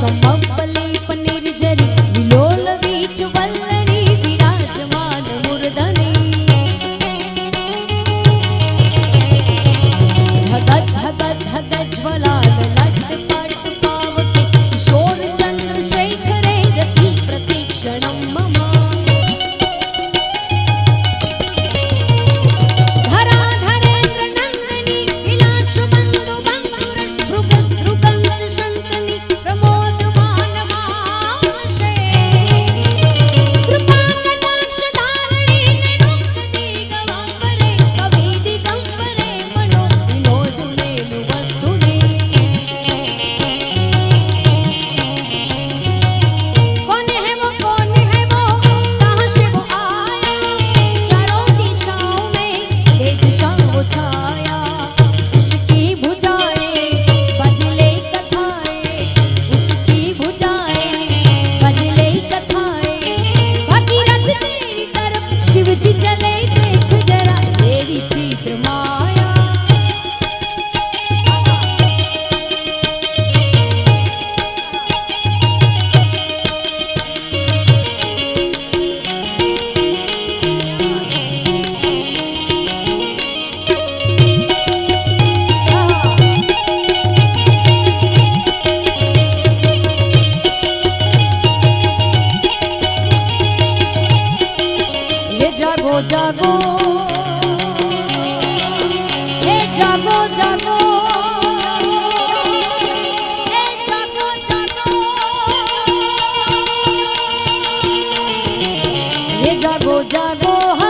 সম্ভব বলে পনির രുചിച്ചതേ জাগো। হে জাগো জাগো। হে জাগো জাগো।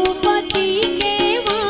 रघुपति के वहाँ